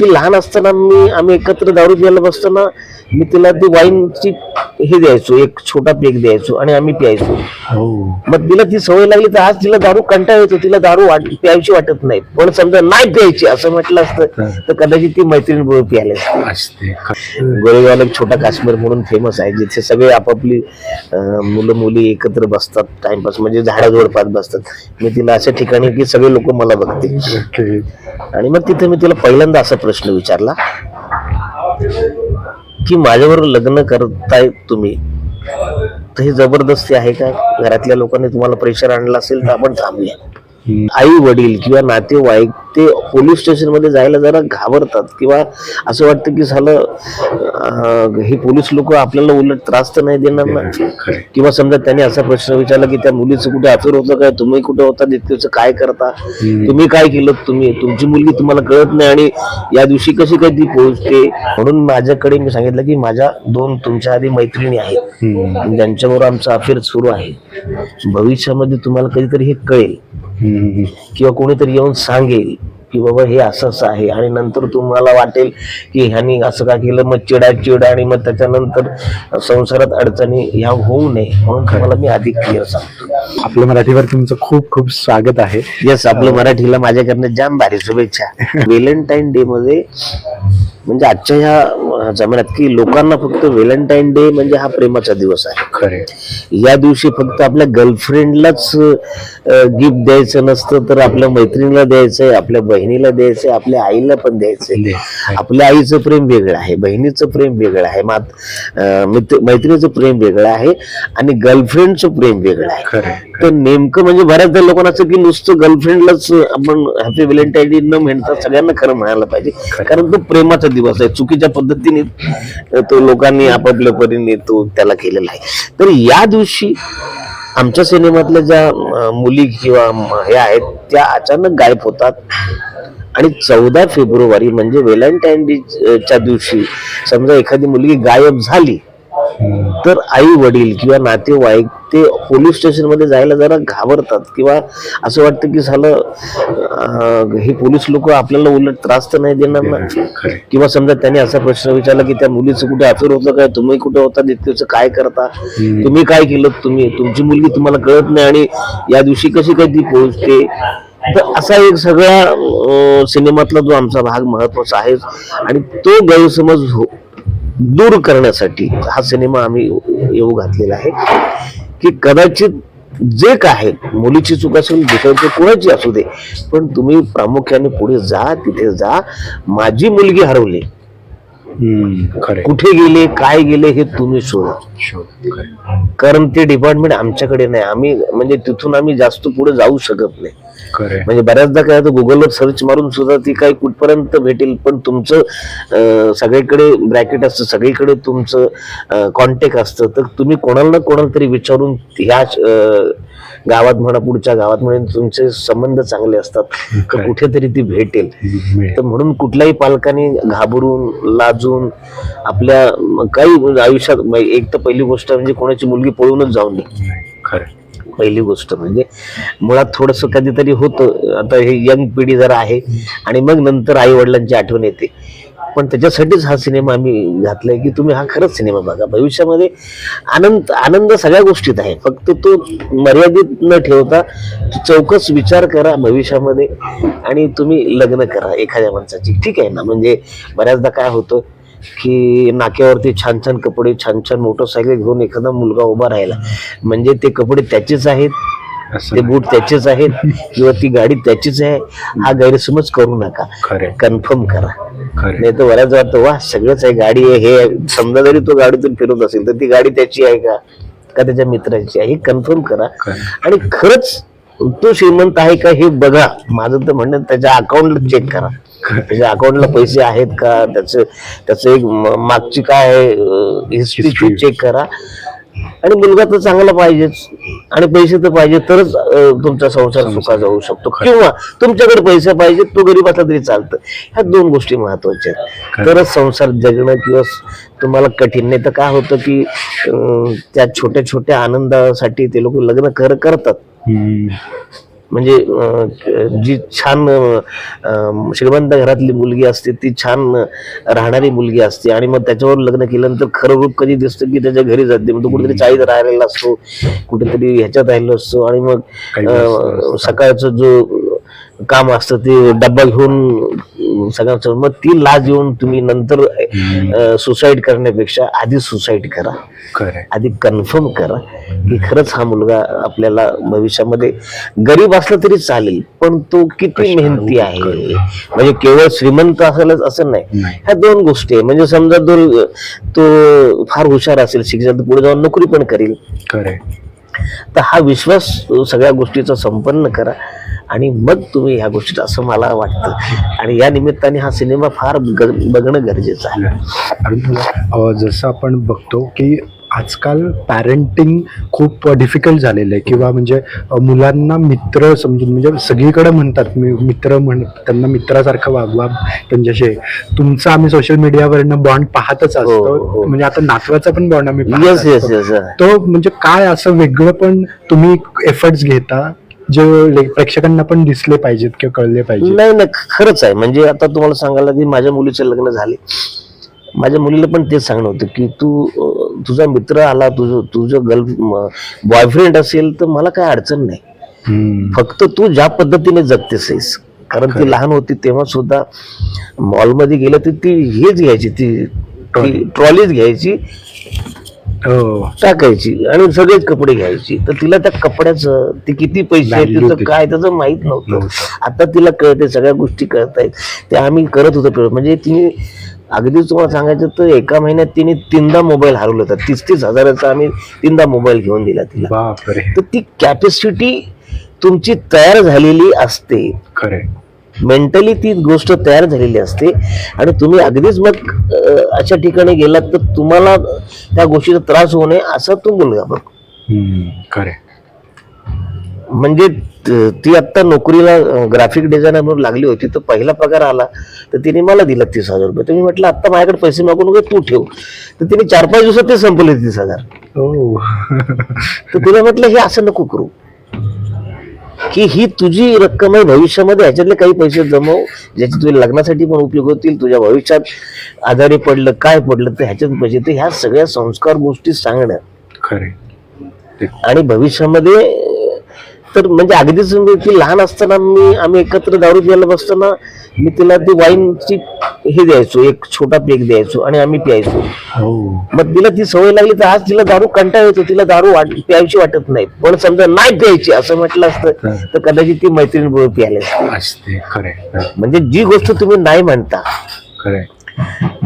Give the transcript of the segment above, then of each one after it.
ती लहान असताना मी आम्ही एकत्र दारू प्यायला बसताना मी तिला ती वाईनची हे द्यायचो एक छोटा पेक द्यायचो आणि आम्ही प्यायचो. हो. मग तिला ती सवय लागली तर आज तिला दारू कंटाळ येतो तिला दारू प्यायची वाटत नाही. पण समजा नाही प्यायची असं म्हटलं असतं तर कदाचित ती मैत्रीण बरोबर प्यायला असते. असते. गोरेगावला एक छोटा काश्मीर म्हणून फेमस आहे जिथे सगळे आपापली मुलं मुली एकत्र बसतात टाइमपास म्हणजे झाडाझोडपात बसतात. मी तिला अशा ठिकाणी की सगळे लोक मला बघतील. ओके. आणि मग तिथे मी तिला पहिल्यांदा असा प्रश्न विचारला की माझ्यावर लग्न करताय तुम्ही? तर हे जबरदस्ती आहे का? घरातल्या लोकांनी तुम्हाला प्रेशर आणला असेल तर आपण थांबूया. आई वडील किंवा नातेवाईक ते पोलीस स्टेशनमध्ये जायला जरा घाबरतात किंवा असं वाटतं की झालं हे पोलीस लोक आपल्याला उलट त्रास तर नाही देणार ना? किंवा समजा त्यांनी असा प्रश्न विचारला की त्या मुलीचं कुठे अफेअर होतं काय? तुम्ही कुठे होता? दिवशी काय करता? तुम्ही काय केलं? तुम्ही तुमची मुलगी तुम्हाला कळत नाही आणि या दिवशी कशी काय ती पोहोचते? म्हणून माझ्याकडे मी सांगितलं की माझ्या दोन तुमच्या आधी मैत्रिणी आहेत. ज्यांच्याबरोबर आमचं अफेअर सुरू आहे. भविष्यामध्ये तुम्हाला कधीतरी हे कळेल. किंवा कोणीतरी येऊन सांगेल. की बाबा हे असं असं आहे. आणि नंतर तुम्हाला वाटेल की ह्यानी असं का केलं? मग चिडा चिड आणि मग त्याच्यानंतर संसारात अडचणी ह्या होऊ नये म्हणून तुम्हाला मी अधिक क्लिअर सांगतो. आपल्या मराठीवर तुमचं खूप खूप स्वागत आहे. येस आपलं मराठीला माझ्याकडनं जाम भारी शुभेच्छा. व्हॅलेंटाईन डे मध्ये म्हणजे आजच्या ह्या जमान्यात की लोकांना फक्त व्हॅलेंटाईन डे म्हणजे हा प्रेमाचा दिवस आहे. खरे या दिवशी फक्त आपल्या गर्लफ्रेंडलाच गिफ्ट द्यायचं नसतं तर आपल्या मैत्रिणीला द्यायचंय आपल्या बहिणीला द्यायचंय आपल्या आईला पण द्यायचंय. आपल्या आईचं प्रेम वेगळं आहे बहिणीचं प्रेम वेगळं आहे मात मैत्रिणीचं प्रेम वेगळं आहे आणि गर्लफ्रेंडचं प्रेम वेगळं आहे. खरे तर नेमकं म्हणजे बऱ्याचदा लोकांना असं की नुसतं गर्लफ्रेंडलाच आपण हॅपी व्हॅलेंटाईन डे न म्हणता सगळ्यांना खरं म्हणायला पाहिजे. कारण तो प्रेमाचा दिवस आहे चुकीच्या पद्धतीने तो लोकांनी आपापल्या परीने तो त्याला केलेला आहे. तर या दिवशी आमच्या सिनेमातल्या ज्या मुली किंवा हे आहेत त्या अचानक गायब होतात. आणि चौदा फेब्रुवारी म्हणजे व्हॅलेंटाईन डे च्या दिवशी समजा एखादी मुलगी गायब झाली तर आई वडील किंवा नातेवाईक ते पोलीस स्टेशनमध्ये जायला जरा घाबरतात किंवा असं वाटतं की झालं हे पोलीस लोक आपल्याला उलट त्रास तर नाही देणार ना? किंवा समजा त्यांनी असा प्रश्न विचारला की त्या मुलीचं कुठे अफेअर होतं काय? तुम्ही कुठे होता? दिवशी काय करता? तुम्ही काय केलं तुम्ही? तुमची मुलगी तुम्हाला कळत नाही आणि या दिवशी कशी काय ती पोहोचते? तर असा एक सगळ्या अं, सिनेमातला जो आमचा भाग महत्त्वाचा आहे आणि तो गैरसमज हो- दूर करण्यासाठी हा सिनेमा आम्ही येऊ घातलेला आहे. की कदाचित जे काय मुलीची चूक असेल दुसऱ्याची कोणाची असू दे पण तुम्ही प्रामुख्याने पुढे जा तिथे जा. माझी मुलगी हरवली. कुठे गेले काय गेले हे तुम्ही शोधा. कारण ते डिपार्टमेंट आमच्याकडे नाही. आम्ही म्हणजे तिथून आम्ही जास्त पुढे जाऊ शकत नाही. म्हणजे बऱ्याचदा काय होतं गुगलवर सर्च मारून सुद्धा ती काही कुठपर्यंत भेटेल पण तुमचं सगळीकडे ब्रॅकेट असतं सगळीकडे तुमचं कॉन्टॅक्ट असतं. तर तुम्ही कोणाला ना कोणाला तरी विचारून ह्या गावात म्हणा पुढच्या गावात म्हणा तुमचे संबंध चांगले असतात. तर कुठेतरी ती भेटेल. तर म्हणून कुठल्याही पालकांनी घाबरून लाजून आपल्या काही आयुष्यात एक तर पहिली गोष्ट म्हणजे कोणाची मुलगी पळूनच जाऊ नये. खरे पहिली गोष्ट म्हणजे मुळात थोडस कधीतरी होतं. आता हे यंग पिढी जरा आहे आणि मग नंतर आई वडिलांची आठवण येते. पण त्याच्यासाठीच हा सिनेमा आम्ही घातलाय की तुम्ही हा खरंच सिनेमा बघा. भविष्यामध्ये आनंद आनंद सगळ्या गोष्टीत आहे. फक्त तो मर्यादित न ठेवता चौकस विचार करा भविष्यामध्ये आणि तुम्ही लग्न करा एखाद्या माणसाची. ठीक आहे ना? म्हणजे बऱ्याचदा काय होतं की नाक्यावरती छान छान कपडे छान छान मोटरसायकल घेऊन एखादा मुलगा उभा राहिला. म्हणजे ते कपडे त्याचेच आहेत ते बूट त्याचेच आहेत किंवा ती गाडी त्याचीच आहे हा गैरसमज करू नका. खरे कन्फर्म करा. नाही तर बऱ्याच वाटतं वा सगळंच आहे गाडी आहे. हे. समजा जरी तो गाडीतून फिरत असेल तर ती गाडी त्याची आहे का? का त्याच्या मित्राची आहे? हे कन्फर्म करा. आणि खरंच तो श्रीमंत आहे का हे बघा. माझं तर म्हणणं त्याच्या अकाउंटला चेक करा. त्याच्या अकाउंटला पैसे आहेत का? त्याचं त्याचं एक मागची काय हिस्ट्री History. चेक करा. आणि मुलगा तर चांगला पाहिजेच. आणि पैसे तर पाहिजे तरच तुमचा संसार सुखा जाऊ शकतो. किंवा तुमच्याकडे पैसे पाहिजे तो गरीब असला तरी चालतं. ह्या दोन गोष्टी महत्त्वाच्या आहेत. तरच संसार जगणं किंवा तुम्हाला कठीण. नाही तर काय होतं की त्या छोट्या छोट्या आनंदासाठी ते लोक लग्न कर करतात. म्हणजे जी छान श्रीमंत घरातली मुलगी असते ती छान राहणारी मुलगी असते आणि मग त्याच्यावर लग्न केल्यानंतर खरं रूप कधी दिसतं की त्याच्या घरी जाते. मग तो कुठेतरी चाळीत राहिलेला असतो कुठेतरी ह्याच्यात राहिलेला असतो आणि मग सकाळचं जो काम असतं ते डब्बा घेऊन सगळ्यांचं मग ती लाज येऊन तुम्ही नंतर सुसाईड करण्यापेक्षा आधी सुसाईड करा. आधी कन्फर्म करा की खरंच हा मुलगा आपल्याला भविष्यामध्ये गरीब असला तरी चालेल पण तो किती मेहनती आहे. म्हणजे केवळ श्रीमंत असेलच असं नाही. ह्या दोन गोष्टी आहे. म्हणजे समजा तो तो फार हुशार असेल शिक्षण पुढे जाऊन नोकरी पण करेल. तर हा विश्वास सगळ्या गोष्टीचा संपन्न करा. आणि मग तुम्ही ह्या गोष्टीत असं मला वाटतं. आणि या निमित्ताने हा सिनेमा फार बघणं गरजेचं आहे. जसं आपण बघतो की आजकाल पॅरेंटिंग खूप डिफिकल्ट झालेलं आहे. किंवा म्हणजे मुलांना मित्र समजून म्हणजे सगळीकडे म्हणतात मी मित्र म्हण त्यांना मित्रासारखं वागवा त्यांच्याशी तुमचा आम्ही सोशल मीडियावरनं बॉन्ड पाहतच हो, असतो. हो. म्हणजे आता नातवाचा पण बॉन्ड आम्ही पाहत येस येस असतो. येस तो म्हणजे काय असं वेगळं पण तुम्ही एफर्ट्स घेता? जे ले- प्रेक्षकांना पण दिसले पाहिजेत किंवा कळले पाहिजे नाही नाही खरंच आहे. म्हणजे आता तुम्हाला सांगायला की माझ्या मुलीचे लग्न झाले. माझ्या मुलीला पण तेच सांगणं होतं की तू अं, तुझा मित्र आला तुझं तुझं गर्ल बॉयफ्रेंड असेल तर मला काय अडचण नाही. हम्म. फक्त तू ज्या पद्धतीने जगतेस आहेस कारण ती लहान होती तेव्हा सुद्धा मॉलमध्ये गेलं तर ती हेच घ्यायची ती. ट्रॉलीच घ्यायची. हो. टाकायची आणि सगळेच कपडे घ्यायची. तर तिला त्या कपड्याचं ते किती पैसे आहेत Value तिचं किती. काय त्याचं माहीत नव्हतं. नव्हतं. आता तिला कळते सगळ्या गोष्टी कळत आहेत ते आम्ही करत होतो प्रयोग. म्हणजे तिने अगदीच तुम्हाला सांगायचं तर एका महिन्यात तिने तीनदा मोबाईल हरवला होता. तीस तीस हजाराचा आम्ही तीनदा मोबाईल घेऊन दिला तिला. बापरे. तर ती कॅपॅसिटी तुमची तयार झालेली असते. खरे मेंटली ती गोष्ट तयार झालेली असते. आणि तुम्ही अगदीच मग अशा ठिकाणी गेलात तर तुम्हाला त्या गोष्टीचा त्रास होऊ नये असा तो मुलगा बघ. खरे म्हणजे त- ती आता नोकरीला ग्राफिक डिझायनर म्हणून लागली होती तर पहिला पगार आला तर तिने मला दिला तीस हजार रुपये. तर मी म्हटलं आता माझ्याकडे पैसे मागून नको तू ठेव. तर तिने चार पाच दिवसात ते संपले तीस हजार. हो. तर तिला म्हटलं हे असं नको करू. की ही तुझी रक्कम आहे भविष्यामध्ये ह्याच्यातले काही पैसे जमव ज्याचे तुझ्या लग्नासाठी पण उपयोग होतील तुझ्या भविष्यात आजारी पडलं काय पडलं तर ह्याच्यात पैसे. तर ह्या सगळ्या संस्कार गोष्टी सांगणं खरे आणि भविष्यामध्ये तर म्हणजे अगदीच म्हणजे ती लहान असताना मी आम्ही एकत्र दारू प्यायला बसताना मी तिला ती वाईनची हे द्यायचो एक छोटा पेक द्यायचो आणि आम्ही प्यायचो. हो. मग तिला ती सवय लागली तर आज तिला दारू कंटाळ येतो तिला दारू प्यायची वाटत नाही. पण समजा नाही प्यायची असं म्हटलं असतं तर कदाचित ती मैत्रीण बरोबर प्यायला म्हणजे जी गोष्ट तुम्ही नाही म्हणता खरे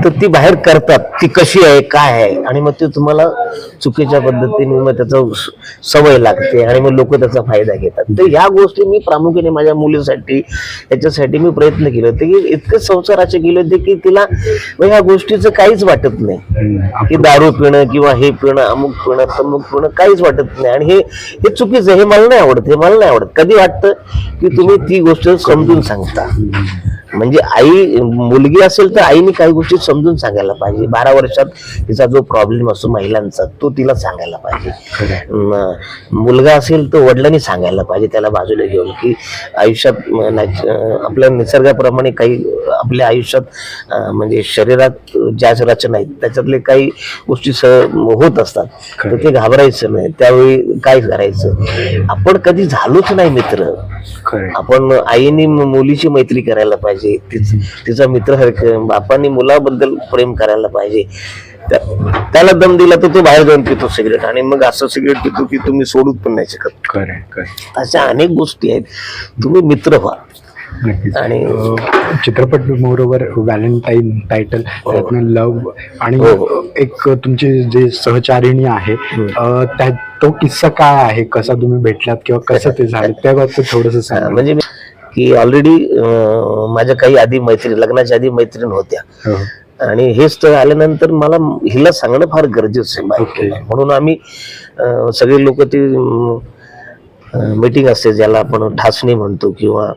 तर ती बाहेर करतात. ती कशी आहे काय आहे? आणि मग ते तुम्हाला चुकीच्या पद्धतीने मग त्याचा सवय लागते आणि मग लोक त्याचा फायदा घेतात. तर ह्या गोष्टी मी प्रामुख्याने माझ्या मुलीसाठी याच्यासाठी मी प्रयत्न केले होते की इतके संसार असे गेले होते की तिला मग ह्या गोष्टीचं काहीच वाटत नाही. की दारू पिणं किंवा हे पिणं अमुक पिणं तमुक पिणं काहीच वाटत नाही. आणि हे हे चुकीचं हे मला नाही आवडत हे मला नाही आवडत. कधी वाटतं की तुम्ही ती गोष्ट समजून सांगता? म्हणजे आई मुलगी असेल तर आईने काही गोष्टी समजून सांगायला पाहिजे. बारा वर्षात तिचा जो प्रॉब्लेम असतो महिलांचा तो तिला सांगायला पाहिजे. मुलगा असेल तर वडिलांनी सांगायला पाहिजे त्याला बाजूला घेऊन की आयुष्यात आपल्या निसर्गाप्रमाणे काही आपल्या आयुष्यात म्हणजे शरीरात ज्या रचना आहेत त्याच्यातले काही गोष्टी स होत असतात. तर ते घाबरायचं नाही. त्यावेळी काय करायचं? आपण कधी झालोच नाही मित्र. आपण आईने मुलीची मैत्री करायला पाहिजे. तिच- तिचा मित्र सारखं बापांनी मुलाबद्दल प्रेम करायला पाहिजे. त्या- त्याला दम दिला तर तो बाहेर जाऊन पितो सिगरेट. आणि मग असं सिगरेट पितो की तुम्ही सोडूत पण नाही शकत. अशा अनेक गोष्टी आहेत. तुम्ही मित्र व्हा. आणि चित्रपट मोरोवर व्हॅलेंटाईन टायटल त्यातनं लव आणि हो, हो. एक तुमची जे सहचारिणी आहे तो किस्सा काय आहे? कसा तुम्ही भेटलात किंवा कसं ते झालं? त्याबाबत थोडस म्हणजे की ऑलरेडी माझ्या काही आधी मैत्रीण लग्नाच्या आधी मैत्रीण होत्या. आणि हे स्थळ आल्यानंतर मला हिला सांगणं फार गरजेचं आहे. म्हणून आम्ही सगळे लोक ती मीटिंग असते ज्याला आपण ठासणी म्हणतो किंवा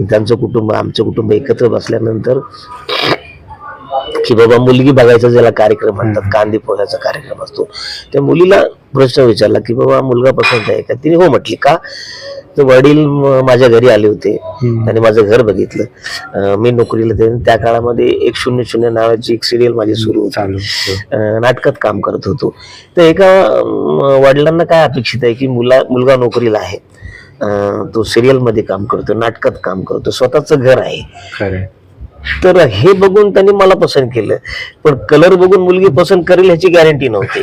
त्यांचं कुटुंब आमचं कुटुंब एकत्र बसल्यानंतर की बाबा मुलगी बघायचा ज्याला कार्यक्रम म्हणतात कांदे पोह्याचा कार्यक्रम असतो. त्या मुलीला प्रश्न विचारला की बाबा मुलगा पसंत आहे का? तिने हो म्हटली का? तर वडील माझ्या घरी आले होते. आणि माझं घर बघितलं. मी नोकरीला त्या काळामध्ये एक शून्य शून्य नावाची एक सिरियल माझी सुरू होती. नाटकात काम करत होतो. तर एका वडिलांना काय अपेक्षित आहे की मुला मुलगा नोकरीला आहे. तो सिरियलमध्ये काम करतो नाटकात काम करतो स्वतःचं घर आहे. तर हे बघून त्यांनी मला पसंत केलं. पण कलर बघून मुलगी पसंत करेल ह्याची गॅरंटी नव्हती.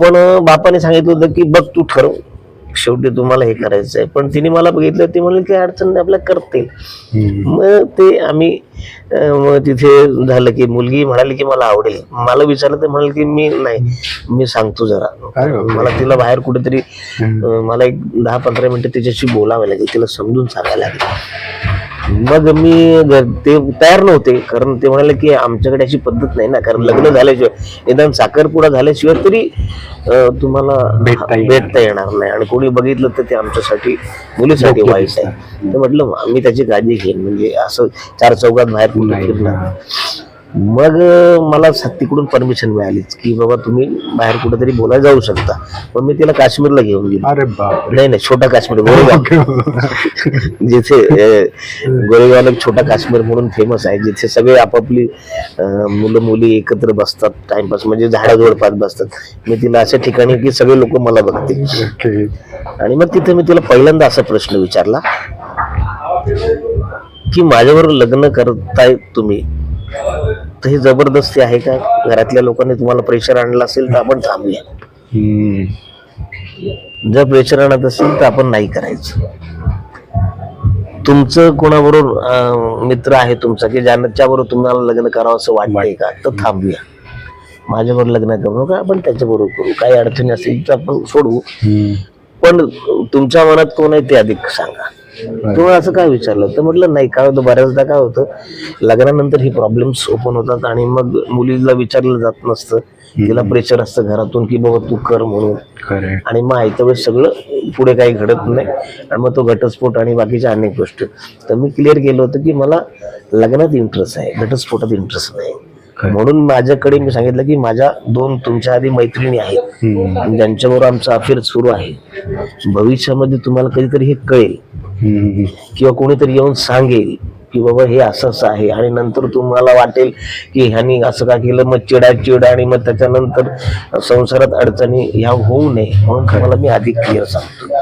पण बापाने सांगितलं होतं की बघ तू ठरव. शेवटी तुम्हाला हे करायचं आहे. पण तिने मला बघितलं ते म्हणले की अडचण नाही आपल्याला करतील. मग ते आम्ही तिथे झालं की मुलगी म्हणाली की मला आवडेल. मला विचारलं तर म्हणाल की मी नाही मी सांगतो जरा. मला तिला बाहेर कुठेतरी मला एक दहा पंधरा मिनिटं तिच्याशी बोलावं लागेल तिला समजून सांगायला लागेल. मग मी ते तयार नव्हते कारण ते म्हणाले की आमच्याकडे अशी पद्धत नाही ना कारण लग्न झाल्याशिवाय निदान साखरपुडा झाल्याशिवाय तरी तुम्हाला भेटता येणार. नाही. आणि कोणी बघितलं तर ते आमच्यासाठी मुलीसाठी वाईट आहे. तर म्हटलं मी त्याची काळजी घेईन. म्हणजे असं चार चौकात बाहेर फिरणार. मग मला तिकडून परमिशन मिळालीच की बाबा तुम्ही बाहेर कुठेतरी बोलायला जाऊ शकता. मग मी तिला काश्मीरला घेऊन गेलो. अरे नाही नाही छोटा काश्मीर गोरेगाव. जिथे गोरेगावला एक छोटा काश्मीर म्हणून फेमस आहे जिथे सगळे आपापली मुलं मुली एकत्र बसतात टाइमपास म्हणजे झाडाजवळ पाच बसतात. मी तिला अशा ठिकाणी की सगळे लोक मला बघतील. ओके. आणि मग तिथे मी तिला पहिल्यांदा असा प्रश्न विचारला की माझ्यावर लग्न करताय तुम्ही? तर हे जबरदस्ती आहे का? घरातल्या लोकांनी तुम्हाला प्रेशर आणलं असेल तर आपण थांबूया. जर प्रेशर आणत असेल तर आपण नाही करायचं. तुमचं कोणाबरोबर मित्र आहे तुमचा की ज्याच्याबरोबर तुम्हाला लग्न करावं असं वाटतंय का? तर थांबूया. माझ्याबरोबर लग्न करू नका आपण त्याच्याबरोबर करू. काही अडचणी असेल तर आपण सोडवू. पण तुमच्या मनात कोण आहे ते अधिक सांगा. तुम्हाला असं काय विचारलं? तर म्हटलं नाही काय होतं? बऱ्याचदा काय होतं? लग्नानंतर ही प्रॉब्लेम्स ओपन होतात आणि मग मुलीला विचारलं जात नसतं. तिला प्रेशर असतं घरातून की बाबा तू कर म्हणून. आणि मग आयत्या वेळेस सगळं पुढे काही घडत नाही. आणि मग तो घटस्फोट आणि बाकीच्या अनेक गोष्टी. तर मी क्लिअर केलं होतं की मला लग्नात इंटरेस्ट आहे. घटस्फोटात इंटरेस्ट नाही. म्हणून माझ्याकडे मी सांगितलं की माझ्या दोन तुमच्या आधी मैत्रिणी आहेत. ज्यांच्याबरोबर आमचं अफेअर सुरू आहे. भविष्यामध्ये तुम्हाला कधीतरी हे कळेल. किंवा कोणीतरी येऊन सांगेल. की बाबा हे असं असं आहे. आणि नंतर तुम्हाला वाटेल की ह्यानी असं का केलं? मग चिडा चिड आणि मग त्याच्यानंतर संसारात अडचणी ह्या होऊ नये. म्हणून तुम्हाला मी आधी क्लिअर सांगतो.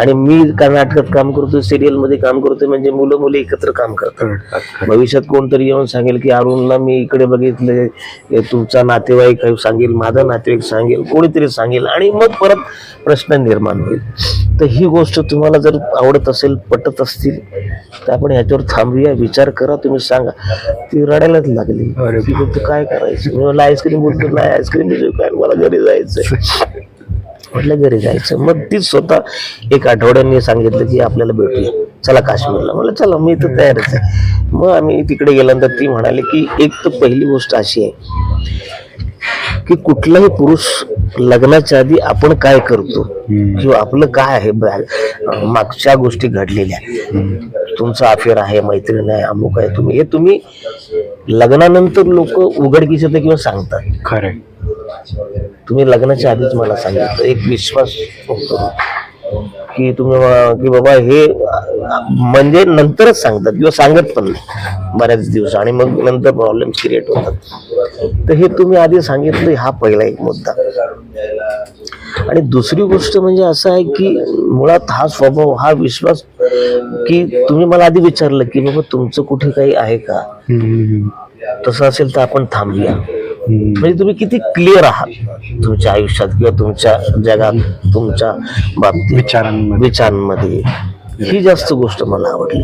आणि मी का नाटकात काम करतोय सिरियलमध्ये काम करतोय म्हणजे मुलं मुली एकत्र काम करतात. भविष्यात कोणतरी येऊन सांगेल की अरुणला मी इकडे बघितले तुमचा नातेवाईक सांगेल माझा नातेवाईक सांगेल कोणीतरी सांगेल. आणि मग परत प्रश्न निर्माण होईल. तर ही गोष्ट तुम्हाला जर आवडत असेल पटत असतील तर आपण ह्याच्यावर थांबूया विचार करा तुम्ही सांगा. ती रडायलाच लागली. ती काय करायचं? मी म्हणलं आईस्क्रीम बोलतो नाही आईस्क्रीम काय? मला घरी जायचंय. म्हटलं घरी जायचं. मग तीच स्वतः एक आठवड्याने सांगितलं की आपल्याला भेटूया. चला काश्मीरला. म्हणलं चला मी तर तयारच आहे. मग आम्ही तिकडे गेल्यानंतर ती म्हणाली की एक तर पहिली गोष्ट अशी आहे की कुठलाही पुरुष लग्नाच्या आधी आपण काय करतो. किंवा आपलं काय आहे? मागच्या गोष्टी घडलेल्या. तुमचं अफेअर आहे मैत्रीण आहे अमुक आहे तुम्ही हे तुम्ही लग्नानंतर लोक उघडकीस येतं किंवा सांगतात. खरे तुम्ही लग्नाच्या आधीच मला सांगितलं. एक विश्वास होतो की तुम्ही की बाबा हे म्हणजे नंतरच सांगतात किंवा सांगत पण नाही बऱ्याच दिवस आणि मग नंतर प्रॉब्लेम क्रिएट होतात तर हे तुम्ही आधी सांगितलं हा पहिला एक मुद्दा आणि दुसरी गोष्ट म्हणजे असं आहे की मुळात हा स्वभाव हा विश्वास की तुम्ही मला आधी विचारलं की बाबा तुमचं कुठे काही आहे का. तसं असेल तर आपण थांबूया. म्हणजे तुम्ही किती क्लिअर आहात? तुमच्या आयुष्यात किंवा तुमच्या जगात तुमच्या बाबतीत विचारांमध्ये. विचारांमध्ये. ही जास्त गोष्ट मला आवडली.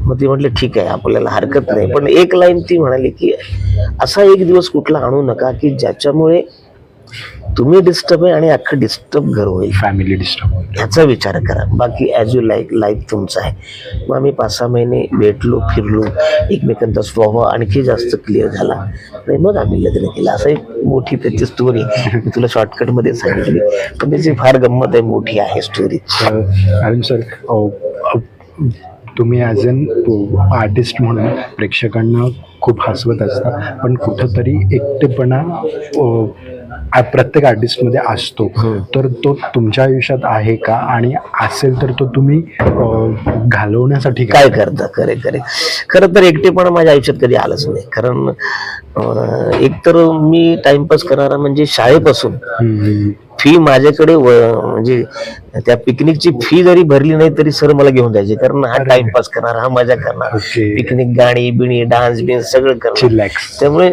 मग ती म्हटली ठीक आहे आपल्याला हरकत नाही. पण एक लाईन ती म्हणाली की असा एक दिवस कुठला आणू नका की ज्याच्यामुळे तुम्ही डिस्टर्ब आहे आणि अख्खं डिस्टर्ब घर होईल. फॅमिली डिस्टर्ब ह्याचा विचार करा. बाकी ॲज यू लाईक लाईफ तुमचं आहे. मग आम्ही पाच सहा महिने भेटलो फिरलो एकमेकांचा स्वभाव आणखी जास्त क्लिअर झाला. आणि मग आम्ही लग्न केलं. असं एक मोठी त्याची स्टोरी मी तुला शॉर्टकटमध्ये सांगितली. पण त्याची फार गंमत आहे मोठी आहे स्टोरी अरुण सर तुम्ही ॲज अन आर्टिस्ट म्हणून प्रेक्षकांना खूप हसवत असता. पण कुठंतरी एकटेपणा प्रत्येक आर्टिस्टमध्ये असतो. तर तो तुमच्या आयुष्यात आहे का? आणि असेल तर तो तुम्ही घालवण्यासाठी काय करता? खरे खरे. खरं तर एकटेपणा माझ्या आयुष्यात कधी आलंच नाही. कारण अं, एकतर मी टाइमपास करणारा म्हणजे शाळेपासून. फी माझ्याकडे म्हणजे त्या पिकनिकची फी जरी भरली नाही तरी सर मला घेऊन जायचे. कारण हा टाइमपास करणार हा मजा करणार. पिकनिक गाणी बिणी डान्स बिन्स सगळं करणार. त्यामुळे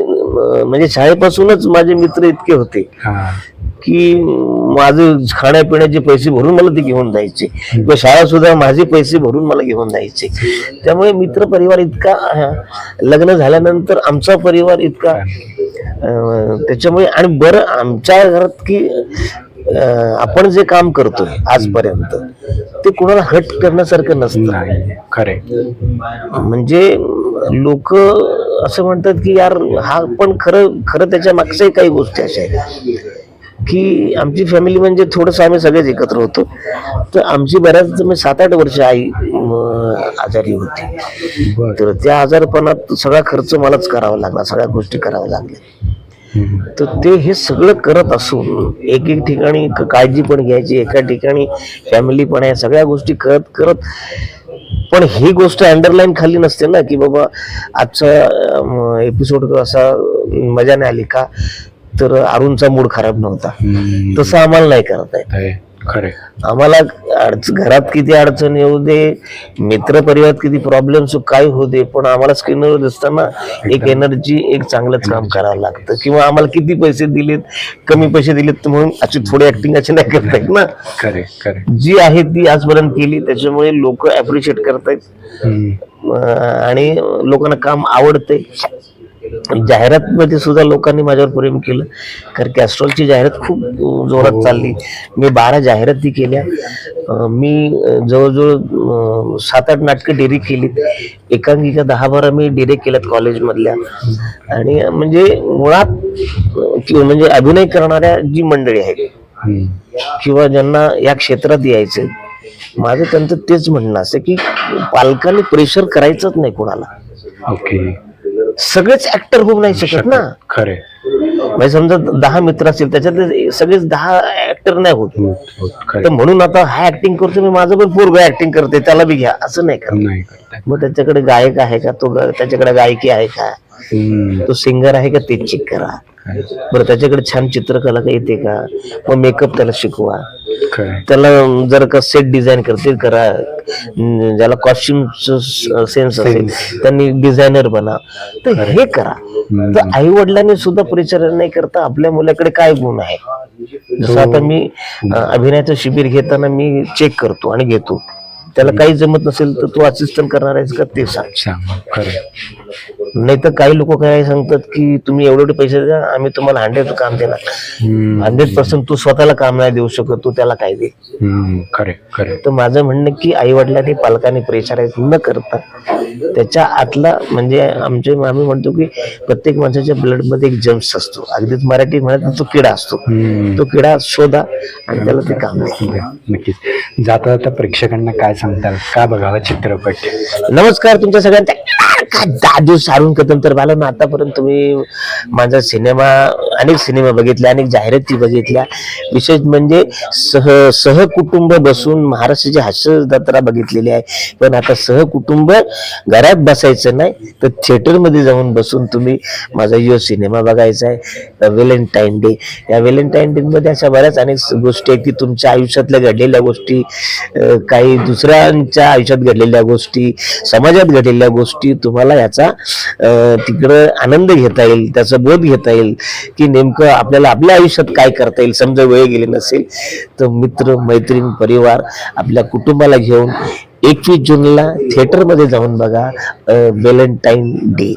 म्हणजे शाळेपासूनच माझे मित्र इतके होते की माझे खाण्यापिण्याचे पैसे भरून मला ते घेऊन जायचे. किंवा शाळा सुद्धा माझे पैसे भरून मला घेऊन जायचे. त्यामुळे मित्र परिवार इतका लग्न झाल्यानंतर आमचा परिवार इतका त्याच्यामुळे आणि बरं आमच्या घरात की आपण जे काम करतोय आजपर्यंत ते कुणाला हट करण्यासारखं नसतं. खरे म्हणजे लोक असं म्हणतात की यार हा पण खरं खरं त्याच्या मागच्याही काही गोष्टी अशा आहेत. की आमची फॅमिली म्हणजे थोडंसं आम्ही सगळेच एकत्र होतो. तर आमची बऱ्याच म्हणजे सात आठ वर्ष आई म, आजारी होती. तर त्या आजारपणात सगळा खर्च मलाच करावा लागला सगळ्या गोष्टी कराव्या लागल्या. तर ते हे सगळं करत असून एक एक ठिकाणी काळजी पण घ्यायची एका ठिकाणी फॅमिली पण आहे सगळ्या गोष्टी करत करत पण ही गोष्ट अंडरलाईन खाली नसते ना की बाबा आजचा एपिसोड असा मजा नाही आली का तर अरुणचा मूड खराब नव्हता. तसं आम्हाला नाही करता आहे. खरे. आम्हाला अडच घरात किती अडचण येऊ दे मित्र परिवारात किती प्रॉब्लेम्स काय होऊ दे पण आम्हाला स्क्रीनवर दिसताना एक एनर्जी एक चांगलंच काम करावं लागतं. किंवा आम्हाला किती पैसे दिलेत कमी पैसे दिलेत म्हणून अशी थोडी ऍक्टिंग अशी नाही करता येत ना. खरे खरे. जी आहे ती आजपर्यंत केली त्याच्यामुळे लोक अप्रिशिएट करतायत. आणि लोकांना काम आवडते जाहिरात मध्ये सुद्धा लोकांनी माझ्यावर प्रेम केलं. कारण कॅस्ट्रॉलची जाहिरात खूप जोरात चालली. मी बारा जाहिराती केल्या. मी जवळजवळ सात आठ नाटकं डिरेक्ट केलीत. एकांकिका दहा बारा मी डिरेक्ट केल्यात कॉलेजमधल्या. आणि म्हणजे मुळात म्हणजे अभिनय करणाऱ्या जी मंडळी आहेत. किंवा ज्यांना या क्षेत्रात यायचं माझं त्यांचं तेच म्हणणं असं की पालकांनी प्रेशर करायचंच नाही कोणाला. ओके सगळेच ऍक्टर होऊ नाही शकत ना. खरे. म्हणजे समजा दहा मित्र असतील त्याच्यात सगळेच दहा ऍक्टर नाही होत. तर म्हणून आता हा ऍक्टिंग करतो मी माझं पण पोरग ऍक्टिंग करते त्याला बी घ्या. असं नाही करत. मग त्याच्याकडे गायक आहे का? तो त्याच्याकडे गायकी आहे का. तो सिंगर आहे का? ते चेक करा. बरं त्याच्याकडे छान चित्रकला का येते का? मग मेकअप त्याला शिकवा. त्याला जर का सेट डिझाईन करतील करा. ज्याला कॉस्ट्युम सेन्स असेल त्यांनी डिझायनर बना. तर हे करा. तर आई वडिलांनी सुद्धा परिचय नाही करता आपल्या मुलाकडे काय गुण आहे? जसं आता मी अभिनयाचं शिबिर घेताना मी चेक करतो आणि घेतो. त्याला काही जमत नसेल तर तू असिस्टंट करणार आहेस का ते सांग. नाही तर काही लोक काय सांगतात की तुम्ही एवढे पैसे द्या आम्ही तुम्हाला हंड्रेड काम देणार. हंड्रेड पर्सेंट तू स्वतःला काम नाही देऊ शकत तू त्याला काय दे? हम्म. खरे खरे तर माझं म्हणणं की आई वडिलांनी पालकांनी प्रेशराईज न करता त्याच्या आतला म्हणजे आमचे आम्ही म्हणतो की प्रत्येक माणसाच्या ब्लडमध्ये एक जम्स असतो. अगदीच मराठी म्हणत तो किडा असतो. तो किडा शोधा आणि त्याला ते काम नक्कीच. जाता जाता प्रेक्षकांना काय सांगताल? का बघावा चित्रपट? नमस्कार तुमच्या दहा दिवस सारून कदम तर मला ना. आतापर्यंत तुम्ही माझा सिनेमा अनेक सिनेमा बघितले अनेक जाहिराती बघितल्या. विशेष म्हणजे सह सहकुटुंब बसून महाराष्ट्राची हास्य जत्रा बघितलेली आहे. पण आता सहकुटुंब घरात बसायचं नाही तर थिएटरमध्ये जाऊन बसून तुम्ही माझा यो सिनेमा बघायचा आहे. Valentine day. या व्हॅलेंटाईन डेमध्ये अशा बऱ्याच अनेक गोष्टी आहेत की तुमच्या आयुष्यातल्या घडलेल्या गोष्टी काही दुसऱ्यांच्या आयुष्यात घडलेल्या गोष्टी समाजात घडलेल्या गोष्टी तुम्हाला याचा तिकडं आनंद घेता येईल त्याचा बोध घेता येईल की नेमकं आपल्याला आपल्या आयुष्यात काय करता येईल समजा वेळ गेली नसेल तर मित्र मैत्रीण परिवार आपल्या कुटुंबाला घेऊन एकवीस जूनला थिएटरमध्ये जाऊन बघा व्हॅलेंटाईन डे